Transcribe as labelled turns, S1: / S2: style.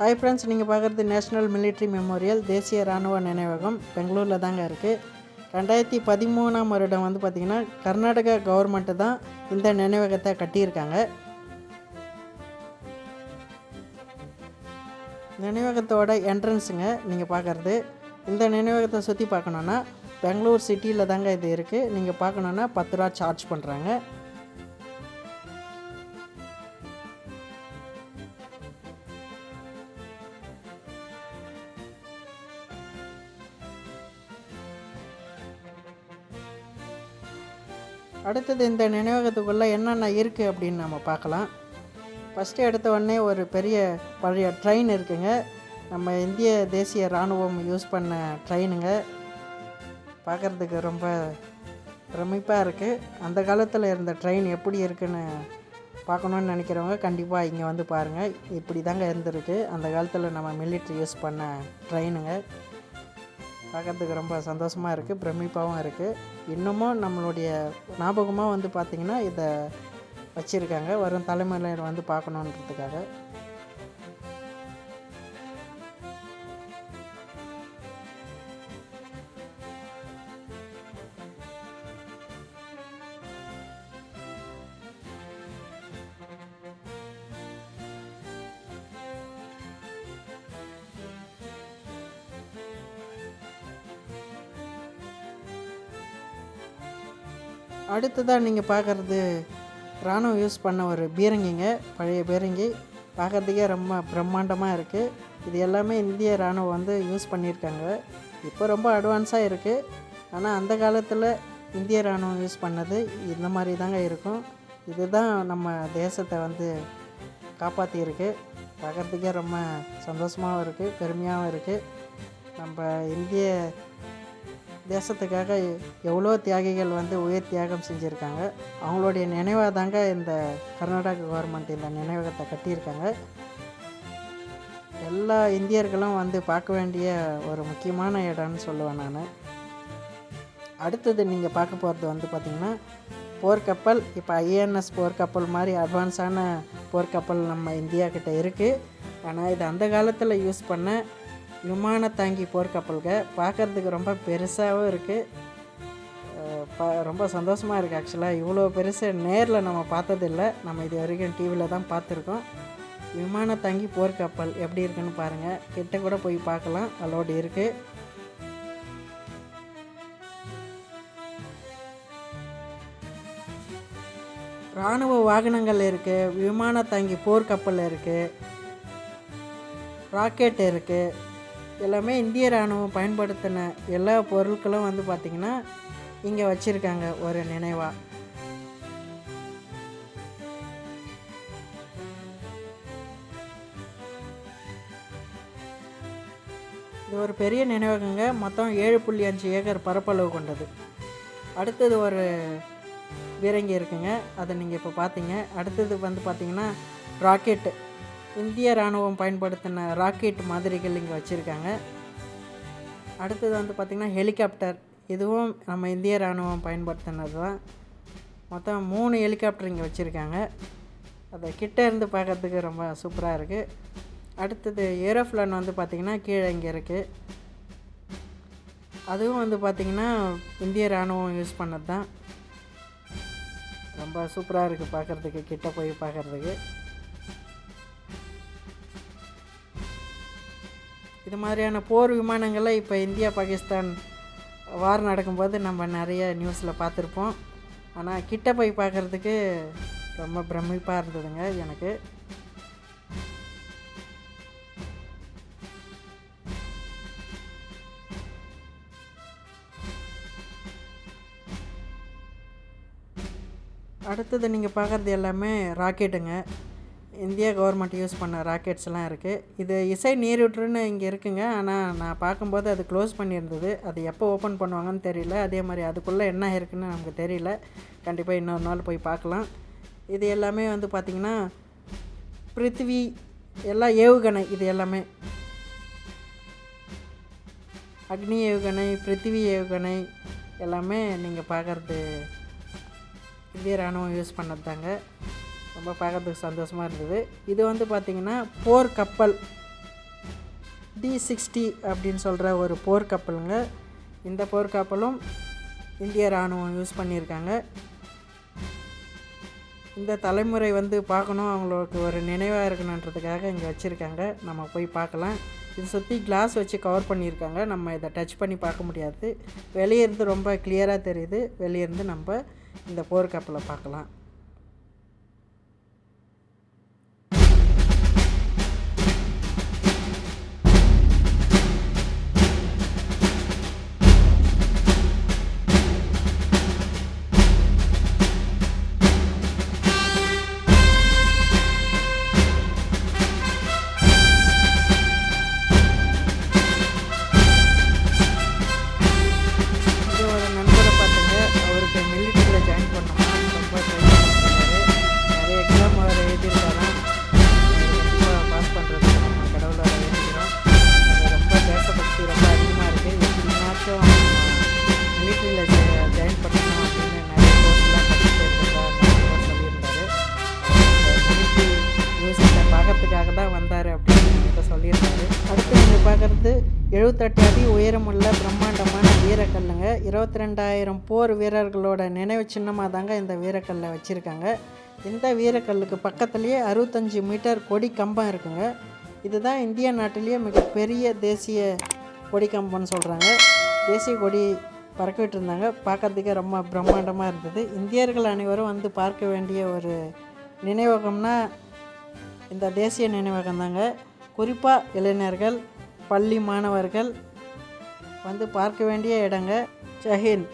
S1: Hi friends நீங்கள் பார்க்குறது national military memorial தேசிய இராணுவ நினைவகம் பெங்களூரில் தாங்க இருக்குது ரெண்டாயிரத்தி பதிமூணாம் வருடம் வந்து பார்த்திங்கன்னா கர்நாடகா கவர்மெண்ட்டு தான் இந்த நினைவகத்தை கட்டியிருக்காங்க. நினைவகத்தோட என்ட்ரன்ஸுங்க நீங்கள் பார்க்குறது. இந்த நினைவகத்தை சுற்றி பார்க்கணுன்னா பெங்களூர் சிட்டியில் தாங்க இது இருக்குது நீங்கள் பார்க்கணுன்னா பத்து ரூபா சார்ஜ் பண்ணுறாங்க அடுத்தது இந்த நினைவகத்துக்குள்ளே என்னென்ன இருக்குது அப்படின்னு நம்ம பார்க்கலாம். ஃபஸ்ட்டு எடுத்த உடனே ஒரு பெரிய பழைய ட்ரெயின் இருக்குங்க. நம்ம இந்திய தேசிய இராணுவம் யூஸ் பண்ண ட்ரெயினுங்க பார்க்குறதுக்கு ரொம்ப பிரமிப்பாக இருக்குது அந்த காலத்தில் இருந்த ட்ரெயின் எப்படி இருக்குன்னு பார்க்கணுன்னு நினைக்கிறவங்க கண்டிப்பாக இங்கே வந்து பாருங்கள் இப்படி தாங்க இருந்திருக்கு. அந்த காலத்தில் நம்ம மிலிட்ரி யூஸ் பண்ண ட்ரெயினுங்க பார்க்குறதுக்கு ரொம்ப சந்தோஷமாக இருக்குது பிரமிப்பாகவும் இருக்குது இன்னமும் நம்மளுடைய ஞாபகமாக வந்து பார்த்திங்கன்னா இதை வச்சுருக்காங்க. வரும் தலைமுறையில் வந்து பார்க்கணுன்றதுக்காக. அடுத்ததாக நீங்கள் பார்க்குறது இராணுவம் யூஸ் பண்ண ஒரு பீரங்கிங்க. பழைய பீரங்கி. பார்க்குறதுக்கே ரொம்ப பிரம்மாண்டமாக இருக்குது இது எல்லாமே இந்திய இராணுவம் வந்து யூஸ் பண்ணியிருக்காங்க. இப்போ ரொம்ப அட்வான்ஸாக இருக்குது ஆனால் அந்த காலத்தில் இந்திய இராணுவம் யூஸ் பண்ணது இந்த மாதிரி தாங்க இருக்கும். இதுதான் நம்ம தேசத்தை வந்து காப்பாற்றியிருக்கு பார்க்குறதுக்கே ரொம்ப சந்தோஷமாகவும் இருக்குது பெருமையாகவும் இருக்குது நம்ம இந்திய தேசத்துக்காக எவ்வளோ தியாகிகள் வந்து உயிர் தியாகம் செஞ்சுருக்காங்க. அவங்களுடைய நினைவாக தாங்க இந்த கர்நாடக கவர்மெண்ட் இந்த நினைவகத்தை கட்டியிருக்காங்க. எல்லா இந்தியர்களும் வந்து பார்க்க வேண்டிய ஒரு முக்கியமான இடம்னு சொல்லுவேன் நான். அடுத்தது நீங்கள் பார்க்க போகிறது வந்து பார்த்திங்கன்னா போர்க்கப்பல். இப்போ ஐஎன்எஸ் போர்க்கப்பல் மாதிரி அட்வான்ஸான போர்க்கப்பல் நம்ம இந்தியா கிட்ட இருக்குது ஆனால் இது அந்த காலத்தில் யூஸ் பண்ண விமான தாங்கி போர்க்கப்பல்க பார்க்குறதுக்கு ரொம்ப பெருசாகவும் இருக்குது ப ரொம்ப சந்தோஷமாக இருக்குது ஆக்சுவலாக இவ்வளோ பெருசு நேரில் நம்ம பார்த்ததில்ல. நம்ம இது வரைக்கும் டிவியில் தான் பார்த்துருக்கோம். விமான தாங்கி போர்க்கப்பல் எப்படி இருக்குன்னு பாருங்கள் கிட்ட கூட போய் பார்க்கலாம். அலோடு இருக்குது இராணுவ வாகனங்கள் இருக்குது விமான தாங்கி போர்க்கப்பல் இருக்குது ராக்கெட் இருக்குது எல்லாமே இந்திய இராணுவம் பயன்படுத்தின எல்லா பொருட்களும் வந்து பார்த்திங்கன்னா இங்கே வச்சுருக்காங்க ஒரு நினைவாக இது ஒரு பெரிய நினைவகங்க. மொத்தம் ஏழு புள்ளி அஞ்சு ஏக்கர் பரப்பளவு கொண்டது. அடுத்தது ஒரு பீரங்கி இருக்குங்க. அதை நீங்கள் இப்போ பார்த்தீங்க. அடுத்தது வந்து பார்த்திங்கன்னா ராக்கெட்டு. இந்திய இராணுவம் பயன்படுத்தின ராக்கெட் மாதிரிகள் இங்கே வச்சுருக்காங்க. அடுத்தது வந்து பார்த்திங்கன்னா ஹெலிகாப்டர். இதுவும் நம்ம இந்திய இராணுவம் பயன்படுத்தினது தான் மொத்தம் மூணு ஹெலிகாப்டர் இங்கே வச்சுருக்காங்க. அதை கிட்டே இருந்து பார்க்குறதுக்கு ரொம்ப சூப்பராக இருக்குது அடுத்தது ஏரோஃப்ளான் வந்து பார்த்திங்கன்னா கீழே இங்கே இருக்குது அதுவும் வந்து பார்த்திங்கன்னா இந்திய இராணுவம் யூஸ் பண்ணது தான் ரொம்ப சூப்பராக இருக்குது பார்க்குறதுக்கு கிட்டே போய் பார்க்குறதுக்கு. இது மாதிரியான போர் விமானங்களை இப்போ இந்தியா பாகிஸ்தான் வார் நடக்கும்போது நம்ம நிறைய நியூஸில் பார்த்துருப்போம். ஆனால் கிட்ட போய் பார்க்குறதுக்கு ரொம்ப பிரமிப்பாக இருந்ததுங்க எனக்கு. அடுத்தது நீங்கள் பார்க்குறது எல்லாமே ராக்கெட்டுங்க. இந்தியா கவர்மெண்ட் யூஸ் பண்ண ராக்கெட்ஸ்லாம் இருக்குது இது இசை நீரூற்றுன்னு இங்கே இருக்குங்க. ஆனால் நான் பார்க்கும்போது அது க்ளோஸ் பண்ணியிருந்தது. அது எப்போ ஓப்பன் பண்ணுவாங்கன்னு தெரியல. அதே மாதிரி அதுக்குள்ளே என்ன இருக்குன்னு நமக்கு தெரியல. கண்டிப்பாக இன்னொரு நாள் போய் பார்க்கலாம். இது எல்லாமே வந்து பார்த்திங்கன்னா பிருத்திவி எல்லாம் ஏவுகணை இது எல்லாமே. அக்னி ஏவுகணை பிருத்திவி ஏவுகணை எல்லாமே நீங்கள் பார்க்குறது இந்திய ராணுவம் யூஸ் பண்ணது தாங்க. ரொம்ப பார்க்கறதுக்கு சந்தோஷமாக இருந்தது. இது வந்து பார்த்திங்கன்னா போர் கப்பல். டி சிக்ஸ்டி அப்படின்னு சொல்கிற ஒரு போர்க்கப்பலுங்க இந்த போர்க்கப்பலும் இந்திய இராணுவம் யூஸ் பண்ணியிருக்காங்க. இந்த தலைமுறை வந்து பார்க்கணும். அவங்களுக்கு ஒரு நினைவாக இருக்கணுன்றதுக்காக இங்கே வச்சுருக்காங்க. நம்ம போய் பார்க்கலாம். இது சுற்றி கிளாஸ் வச்சு கவர் பண்ணியிருக்காங்க. நம்ம இதை டச் பண்ணி பார்க்க முடியாது. வெளியே இருந்து ரொம்ப கிளியராக தெரியுது. வெளியே இருந்து நம்ம இந்த போர்க்கப்பலை பார்க்கலாம். பார்க்கறதுக்காக தான் வந்தார் அப்படின்னு இப்போ சொல்லியிருந்தாரு அடுத்து நீங்கள் பார்க்குறது எழுபத்தெட்டு அடி உயரமுள்ள பிரம்மாண்டமான வீரக்கல்லுங்க. இருபத்தி ரெண்டாயிரம் போர் வீரர்களோட நினைவு சின்னமாக தாங்க இந்த வீரக்கல்லை வச்சுருக்காங்க. இந்த வீரக்கல்லுக்கு பக்கத்துலேயே அறுபத்தஞ்சி மீட்டர் கொடி கம்பம் இருக்குங்க. இதுதான் இந்திய நாட்டிலேயே மிகப்பெரிய தேசிய கொடி கம்பம்னு சொல்கிறாங்க தேசிய கொடி பறக்கிட்டு இருந்தாங்க. பார்க்கறதுக்கே ரொம்ப பிரம்மாண்டமாக இருந்தது. இந்தியர்கள் அனைவரும் வந்து பார்க்க வேண்டிய ஒரு நினைவகம்னா இந்த தேசிய நினைவகம் தாங்க குறிப்பாக இளைஞர்கள் பள்ளி மாணவர்கள் வந்து பார்க்க வேண்டிய இடங்க ஜஹிந்த்